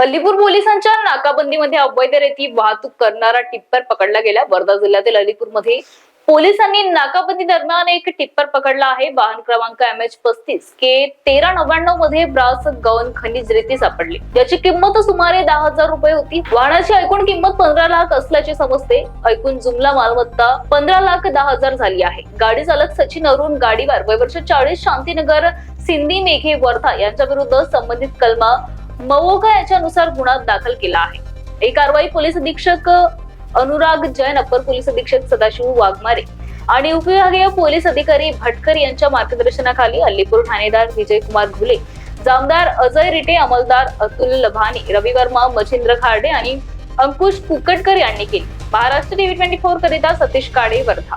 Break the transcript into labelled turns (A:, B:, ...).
A: अलीपूर पोलिसांच्या नाकाबंदीमध्ये अवैध रेती वाहतूक करणारा टिप्पर पकडला गेला. वर्धा जिल्ह्यातील अलीपूरमध्ये पोलिसांनी नाकाबंदी दरम्यान एक टिप्पर पकडला आहे. वाहन क्रमांक एम एच पस्तीस के तेरा नव्याण्णवमध्ये ब्रास गौन खनिज रेती सापडली. याची किंमत सुमारे दहा हजार रुपये होती. वाहनाची एकूण किंमत पंधरा लाख असल्याचे समजते. ऐकून जुमला मालमत्ता पंधरा लाख दहा हजार झाली आहे. गाडी चालक सचिन अरुण व वर्ष चाळीस शांतीनगर सिंधी मेघे वर्धा यांच्या विरुद्ध संबंधित कलमा मवोका याच्यानुसार गुन्हा दाखल केला आहे. ही कारवाई पोलीस अधीक्षक अनुराग जैन अप्पर पोलीस अधीक्षक सदाशिव वाघमारे आणि उपविभागीय पोलीस अधिकारी भटकर यांच्या मार्गदर्शनाखाली अल्लीपूर ठाणेदार विजय कुमार घुले जामदार अजय रिटे अंमलदार अतुल लभानी रवी वर्मा मच्छिंद्र खार्डे आणि अंकुश कुकटकर यांनी केली. महाराष्ट्र टीव्ही ट्वेंटी फोर करिता सतीश काडे वर्धा.